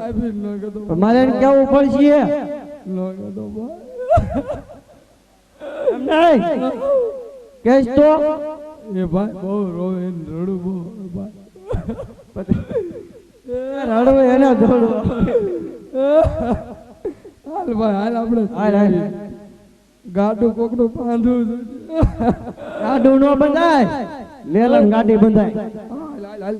મારે કેવું પડશે? કેસ તો? એ ભાઈ બહુ રોવે રડું બહુ રડવું એને દોડવું હાલ ભાઈ હાલ આપણે હાલ, હાલ. ગાડું કોકનું પાંધું ગાડું નો બંધાય. લેલન ગાડી બંધાય. હાલ હાલ હાલ.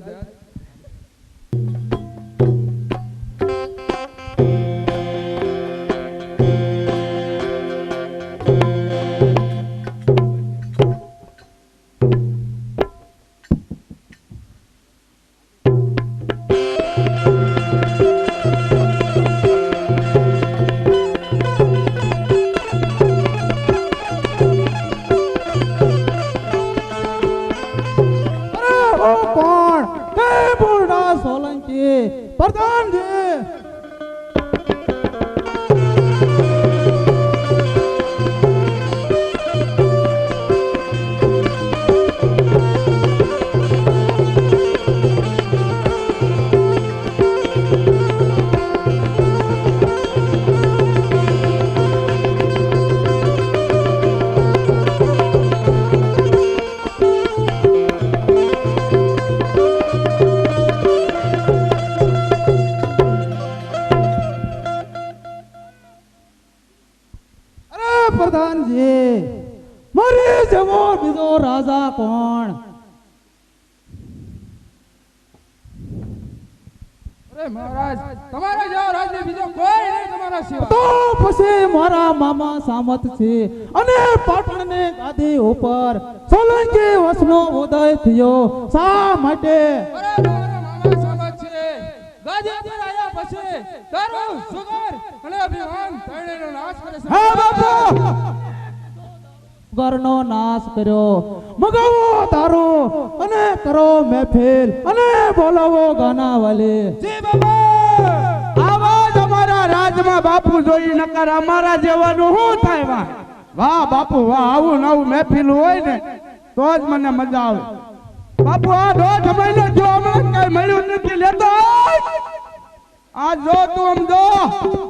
મામા છે. અને પાટણને ગાદી ઉપર સોલંકી વંશનો ઉદય થયો. શા માટે? નાશ કર્યો. મગાવો તારો અને કરો મહેફિલ અને બોલાવો ગાનાવાલી જી બાબા રાજમાં બાપુ જોઈ નકર અમારા જેવાનું શું થાય વાહ વાહ બાપુ, વાહ, આવું નવું મહેફિલ હોય ને, તો જ મને મજા આવે. બાપુ, આ દોઢ મહિનો જો હમણાં કઈ મળ્યું નથી, લેતો આ જો તું આમ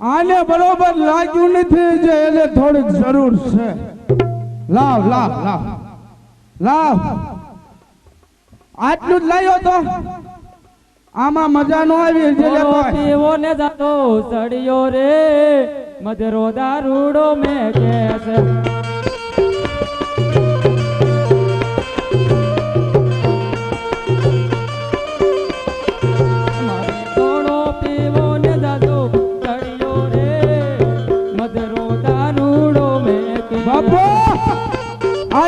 આને બરોબર લાગ્યું નથી જે એને થોડીક જરૂર છે. લાવ લાવ લાવ લાવ. આટલું જ લાવ્યો તો. આમાં મજા નો આવી જે લેતો પીવો ને જાતો સડિયો રે. મધરો દારૂડો મેં કેસ.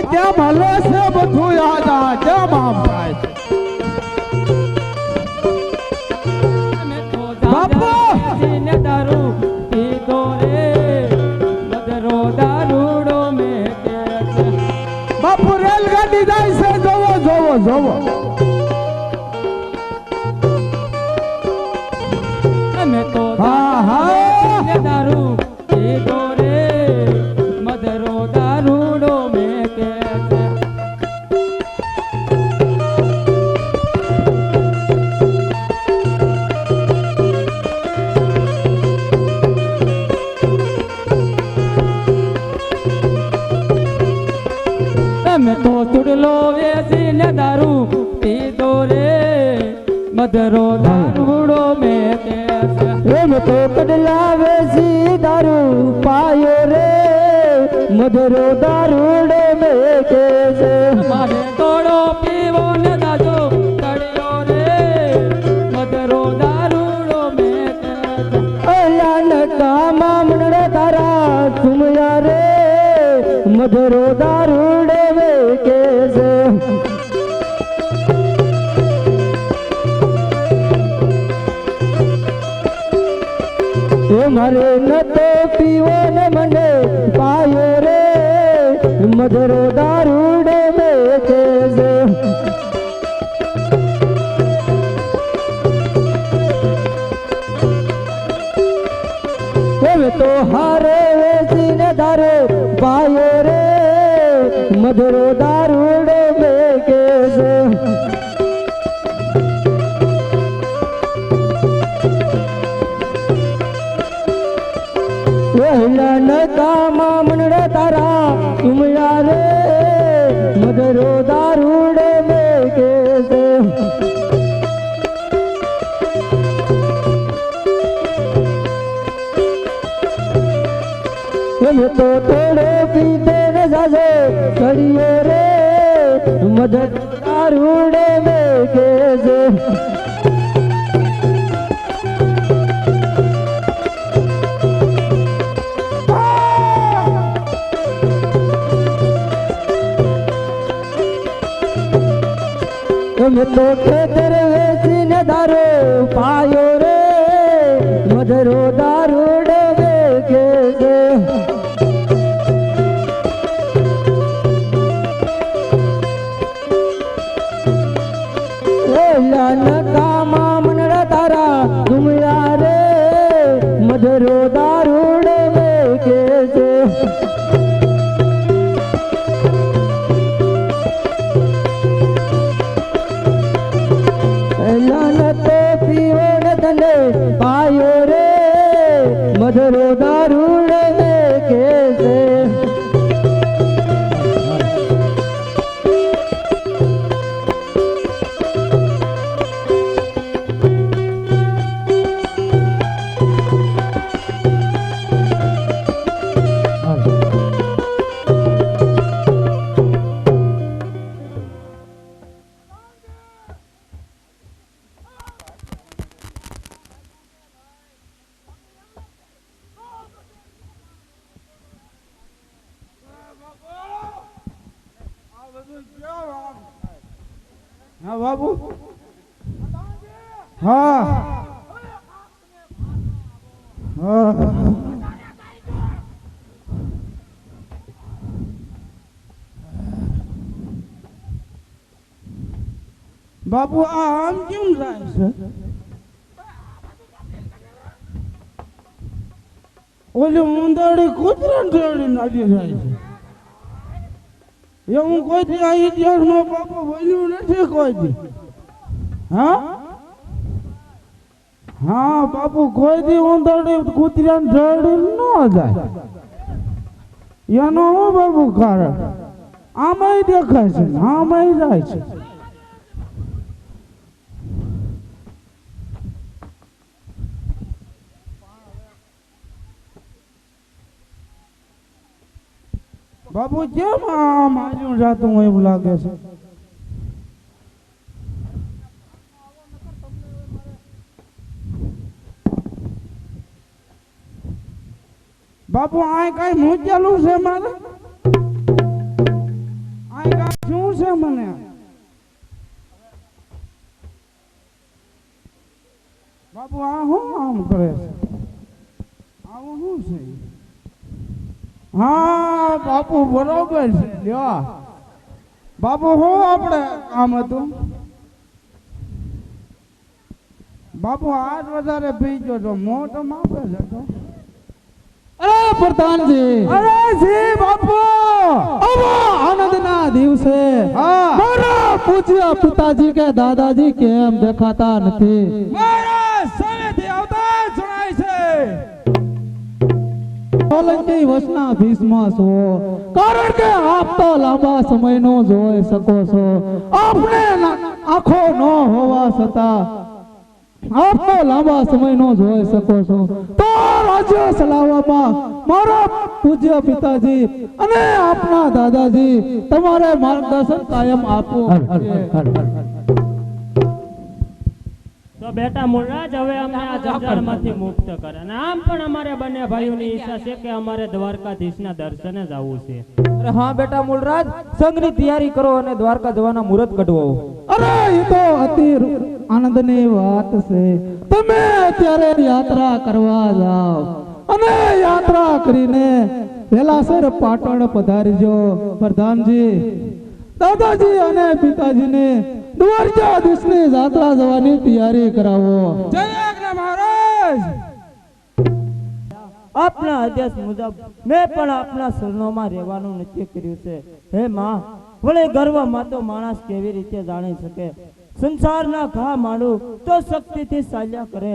આ કેમ હલે છે મધરો દારૂડો મેં કે છે એમ તો કડલાવે સી દારૂ પાયો રે. મધરો દારૂડે મેકે છે મારે તોડો પીવો ને દાજો કડ્યો રે. મધરો દારૂડો મેં કે છે અલા નકામા મનડે તારા તુમયા રે. મધરો દારૂડે મેકે છે મારે નતો પીવો ને મને પાયો રે. મધરો દારૂડે મેકે છે. હવે તો હારે વેચીને દારે પાયો રે. મધરો દારૂડો વહેલા નકામા મનડે તારા તુમયા રે મધુરો દારૂડે મેકે છે અમે તો તોડે પીતે ને જાજે કરીએ રે મદદ દારૂડે મેકે છે અમે તો ખેતર વેચીને દારો પાયો રે. મધરો દારૂડે મેકે છે એલા हा बाबू। हा। बाबू आम क्यों लाए सर ओले मुंदड़ कुदरन टेड़ी नाडी जाए? જાય છે એવું કોઈથી આ ઇતિહાસમાં બાપુ બોલ્યું નથી કોઈથી હા? હા, બાપુ કોઈથી ઉંદરડી કૂતરા ઢેડી ન જાય. એનો હું બાપુ કારણ? આમાંય દેખાય છે આમાંય જાય છે. બાપુ કેમ આમ આજું જાતું હોય એવું લાગે છે. બાપુ આ કઈ મૂકેલું છે મારે? આ કઈ શું છે મને? બાપુ, આ શું આમ કરે છે? આવું શું છે? હા બાપુ બરોબર છે. લ્યો. બાપુ હું આપણે કામ હતું? બાપુ આજ વધારે પી ગયો તો મોટો માપે છે તો. અરે પ્રધાનજી. અરે જી બાપુ. આનંદ આનંદના દિવસે. હા. મારા પૂજ્ય પિતાજી કે દાદાજી કેમ દેખાતા નથી? સોલંકી વસના ભીષ્મ છો કારણ કે આપ તો લાંબા સમયનો જોઈ શકો છો આપને આંખો ન હોવા છતાં આપ તો લાંબા સમયનો જોઈ શકો છો તો રાજ્ય ચલાવવામાં મારા પૂજ્ય પિતાજી અને આપના દાદાજી તમારે માર્ગદર્શન કાયમ આપવું તો બેટા મૂળરાજ હવે અમને આ જંજાળમાંથી મુક્ત કરે. અને આમ પણ અમારે બંને ભાઈઓની ઈચ્છા છે કે અમારે દ્વારકાધીશના દર્શને જવું છે. અરે હા બેટા મૂળરાજ સંઘની તૈયારી કરો અને દ્વારકા જવાના મુહૂર્ત કઢવો અરે એ તો અતિ આનંદની વાત છે. તમે અત્યારે યાત્રા કરવા જાઓ. અને યાત્રા કરીને વેલાસર પાટણ પધારજો. પ્રધાનજી દાદાજી અને પિતાજીને દ્વારકાધીશની જાત્રા જવાની તૈયારી કરાવો. જય આજ્ઞા મહારાજ! આપના આદેશ મુજબ મેં પણ આપના શરણોમાં રહેવાનું નક્કી કર્યું છે. હે માં વળે ગર્વમાં તો માણસ કેવી રીતે જાણી શકે? સંસારના ઘા માંડું તો શક્તિથી ચાલ્યા કરે.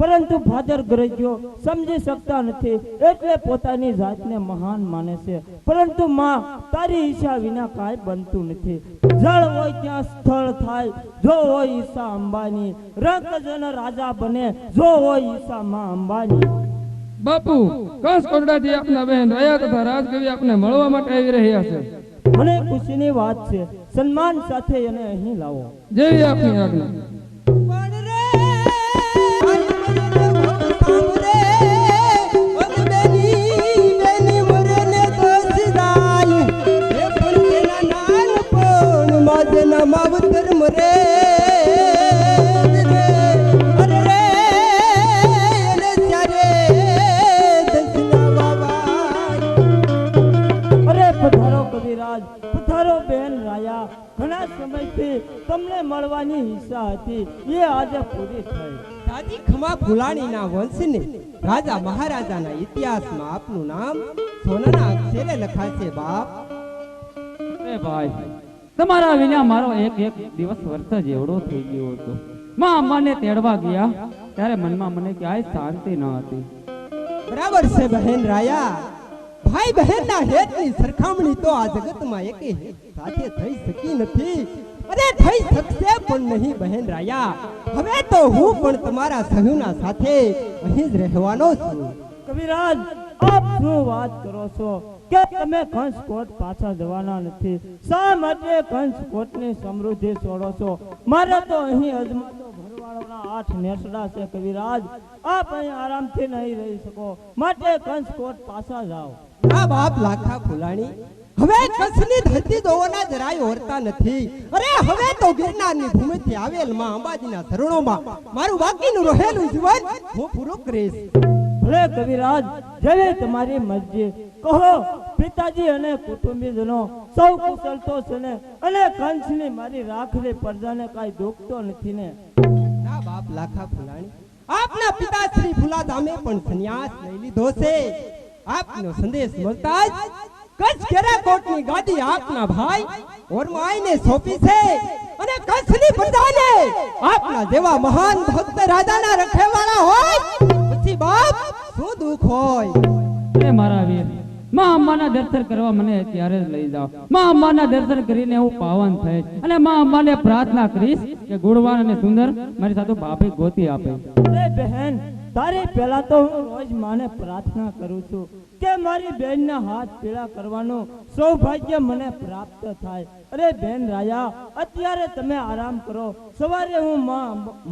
પરંતુ ફાધર ગ્રજો સમજી શકતા નથી. એટલે પોતાની જાતને મહાન માને છે. પરંતુ માં તારી ઈચ્છા વિના કાંઈ બનતું નથી. જળ હોય ત્યાં સ્થળ થાય જો હોય ઈશા અંબાની. રંગ જન રાજા બને જો હોય ઈશા માં અંબાની. બાપુ કંસ કોરડાથી આપના બહેન રહ્યા તથા રાજકવિ આપને મળવા માટે આવી રહ્યા છે? મને ખુશીની વાત છે. સન્માન સાથે એને અહીં લાવો. જેવી આપની આજ્ઞા. Bangla. ફુલાણીના રાજા મહારાજાના ઇતિહાસમાં આપનું નામ સોનાના અક્ષરે લખાશે બાપ. એ ભાઈ તમારા વિના મારો એક એક દિવસ વર્ષ જેવડો થઈ ગયો હતો. માં અંબાને તેડવા ગયા ત્યારે મનમાં મને ક્યાંય શાંતિ ન હતી. બરાબર છે બહેન રાયા. ભાઈ બહેનના હેતની સરખામણી તો આ જગતમાં એકે સાથે થઈ શકી નથી. અરે થઈ શકશે પણ નહીં બહેન રાયા. હવે તો હું પણ તમારા સહુના સાથે અહીં જ રહેવાનો છું. કવિરાજ આપ શું વાત કરો છો? કે તમે કંસકોટ પાછા જવાના નથી. શા માટે કંસકોટની સમૃદ્ધિ છોડો છો? મારે તો અહીં અજમાતો ભરવાડોના આઠ નેસડા છે કવિરાજ. આપ અહીં આરામથી નહીં રહી શકો. માટે કંસકોટ પાછા જાઓ. આ બાપ લાખા ફુલાણી હવે કસની ધરતી દોવાના જરાય ઓરતા નથી. અરે હવે તો ગિરનારની ભૂમિથી આવેલમાં અંબાજીના ધરણોમાં. મારું બાકીનું રહેલું જીવન હું પૂરું કરીશ. ભલે કવિરાજ જેવી તમારી મરજી. કહો પિતાજી અને કુટુંબીજનો સૌ કુશલ તો છે ને? અને કંસની મારી રાખલી પ્રજાને કાંઈ દુખતો નથી ને? ના બાપ લાખા ફુલાણી. આપના પિતાશ્રી ફુલાધામે પણ સંન્યાસ લઈ લીધો છે. આપનો સંદેશ મળતા જ કચ્છ કેરા કોટની ગાદી આપના ભાઈ ઓરમાઈને સોંપી છે. અને કચ્છની પ્રજાને આપના જેવા મહાન ભક્ત રાજાના રખેવાળા હોય પછી બાપ શું દુઃખ હોય? એ મારા વીરમાં અંબાના દર્શન કરવા મને ત્યારે જ લઈ જાઓ. માં અંબાના દર્શન કરીને હું પાવન થઈશ. અને માં અંબાને પ્રાર્થના કરીશ કે ગુણવાન અને સુંદર મારી સાથે બાપે ગોતી આપે. બહેન તારે પહેલા તો હું રોજ માને પ્રાર્થના કરું છું. કે મારી બહેનના હાથ પીળા કરવાનું સૌભાગ્ય મને પ્રાપ્ત થાય. અરે બેન રાયા, અત્યારે તમે આરામ કરો. સવારે હું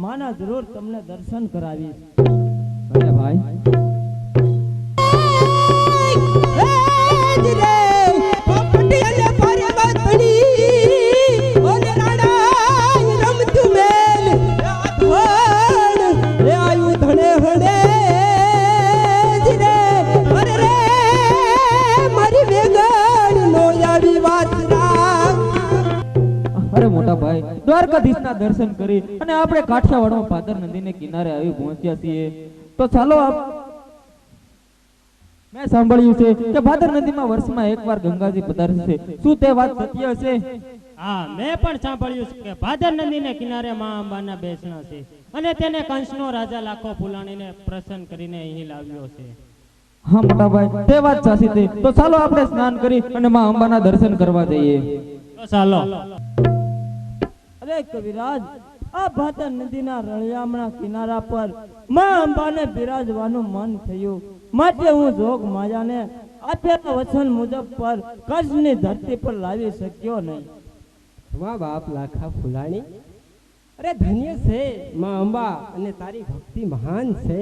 માના જરૂર તમને દર્શન કરાવીશ. ભાઈ દ્વારકાધીશના દર્શન કરી અને આપણે કાઠિયાવાડમાં પાદર નદીને કિનારે આવી પહોંચ્યા છીએ. તો ચાલો મેં સાંભળ્યું છે કે ભાદર નદીમાં વર્ષમાં એકવાર ગંગાજી પધારે છે. શું તે વાત સત્ય છે? હા મેં પણ સાંભળ્યું છે કે ભાદર નદીને કિનારે મા અંબાના બેસણા છે અને તેને કંસનો રાજા લાખો ફુલાણીને પ્રસન્ન કરીને અહીં લાવ્યો છે. હા મોટા ભાઈ તે વાત સાચી છે. તો ચાલો આપણે સ્નાન કરી અને માં અંબાના દર્શન કરવા જઈએ. તો ચાલો. અરે કવિરાજ આ ભાતર નદીના રળિયામણા કિનારા પરમાં અંબાને બિરાજવાનું મન થયું. માટે હું જોગ માયાને આપેલા વચન મુજબ પર કચ્છની ધરતી પર લાવી શક્યો નહીં. વાહ બાપ લાખા ફુલાણી. અરે ધન્ય છે માં અંબા અને તારી ભક્તિ મહાન છે.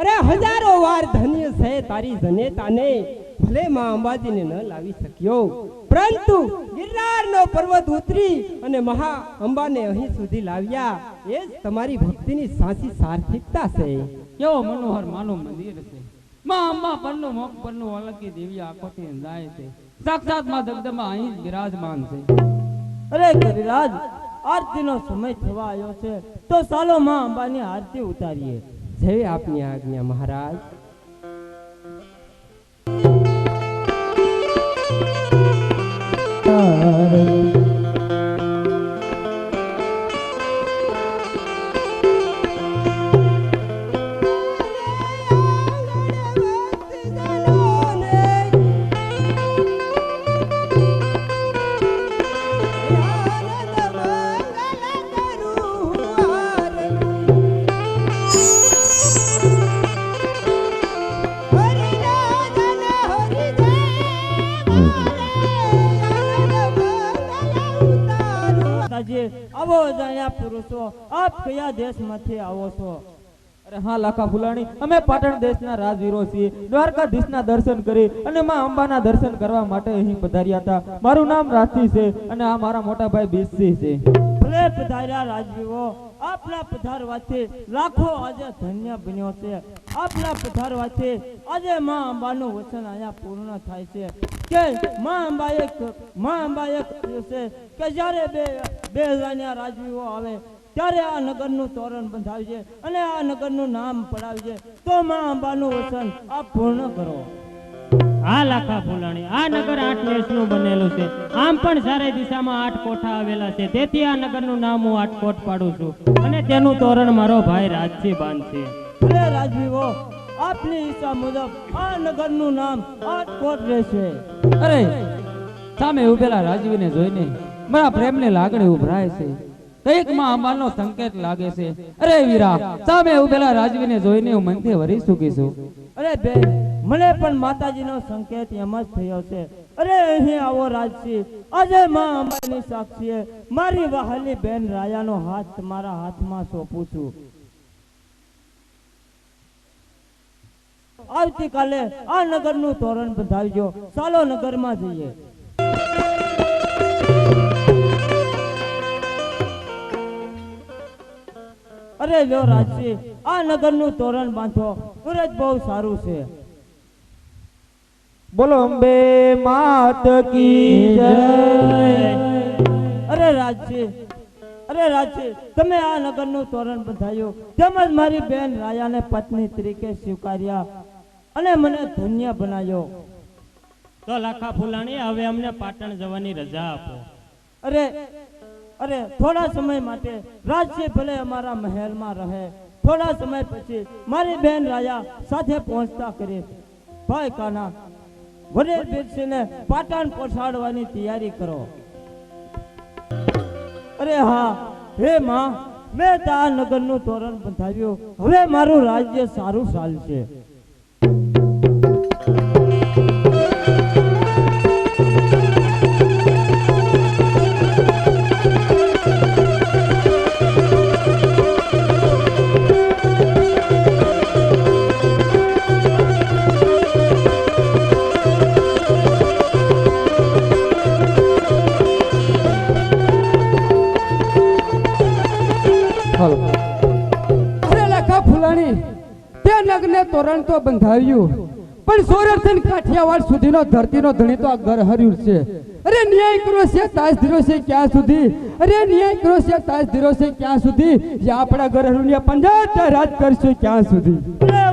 અરે હજારો વાર ધન્ય છે તારી જનેતાને. ભલે માં અંબાજીને ન લાવી શક્યો. પરંતુ ગિરનારનો પર્વત ઉતરી અને મહા અંબાને અહીં સુધી લાવ્યા. એ જ તમારી ભક્તિની સાચી સાર્થિકતા છે. કેવો મનોહર માનું મંદિર છે. માં અંબા પરનું મોક પરનું અલંકી દેવી આખોથી જાય છે. સાક્ષાતમાં જગદંબા અહીં જ બિરાજમાન છે. અરે ગિરિરાજ આરતીનો સમય થવા આવ્યો છે. તો ચાલો માં અંબાની આરતી ઉતારીએ. જય આપની આજ્ઞા મહારાજ. કયા દેશમાંથી આવો છો? લાખો આજે ધન્ય બન્યો છે. આપના પધારવાથી આજે માં અંબાનું વચન અહીંયા પૂર્ણ થાય છે. કે માં અંબા એક, માં અંબા એક છે કે જ્યારે બે બે રાજવીઓ આવે ત્યારે આ નગરનું તોરણ બંધાવજે અને આ નગરનું નામ પડાવજે તો માં અંબાનું વસન આ પૂર્ણ કરો. આ લાખા ફૂલાણી આ નગર આઠ વર્ષનું બનેલું છે. આમ પણ ચારે દિશામાં આઠ કોઠા આવેલા છે. તેથી આ નગરનું નામ હું આઠકોટ પાડું છું. અને તેનું તોરણ મારો ભાઈ રાજસિંહ બાંધશે ભલે રાજવીઓ આપની ઈચ્છા મુજબ આ નગરનું નામ આટકોટ રહેશે. અરે સામે ઉભેલા રાજવીને જોઈને મારા પ્રેમની લાગણી ઉભરાય છે. કંઈકમાં અંબાનો સંકેત લાગે છે. અરે વીરા, સામે ઉભેલા રાજવીને જોઈને હું મનથી વરી ચૂકીશું અરે બે, મને પણ માતાજીનો સંકેત એમ જ થયો છે. અરે અહીં આવો રાજસિંહ આજે માં અંબાની સાક્ષીએ મારી વહાલી બેન રાયાનો હાથ તમારા હાથમાં સોંપું છું. આવતીકાલે આ નગરનું તોરણ બંધાવજો. ચાલો નગરમાં જઈએ. અરે લ્યો રાજસિંહ આ નગરનું તોરણ બાંધો. સુરત બહુ સારું છે. બોલો અંબે માત કી જય. અરે રાજસિંહ અરે રાજસિંહ તમે આ નગરનું તોરણ બંધાયું. તેમજ મારી બેન રાયાને પત્ની તરીકે સ્વીકાર્યા અને મને ધન્ય બનાવ્યો તો લાખા ફુલાણી હવે અમને પાટણ જવાની રજા આપો. અરે અરે, થોડા સમય માટે રાજસિંહ ભલે અમારા મહેલમાં રહે, થોડા સમય પછી મારી બેન રાજા સાથે પહોંચતા કરીશ ભાઈ કાના વડેલ બીરસિંહને પાટણ પહોંચાડવાની તૈયારી કરો. અરે હા, હે માં, મેં તા નગર નગરનું તોરણ બંધાવ્યું. હવે મારું રાજ્ય સારું ચાલશે. તોરણ તો બંધાવ્યું પણ સોરઠથી કાઠિયાવાડ સુધીનો ધરતીનો ધણી તો આ ઘર હર્યું છે. અરે ન્યાય કરો છે, તાજ ધીરો છે ક્યાં સુધી? અરે ન્યાય કરો છે, તાજ ધીરો છે ક્યાં સુધી? જે આપણા ઘર હર્યું પંજાબ રાજ કરશું ક્યાં સુધી?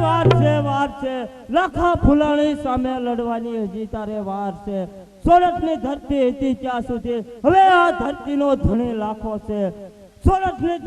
વાર છે વાર છે. લાખા ફૂલાણી સામે લડવાની હજી તારે વાર છે. સોરઠની ધરતી હતી ત્યાં સુધી. હવે આ ધરતીનો ધણી લાખો છે. સોરઠની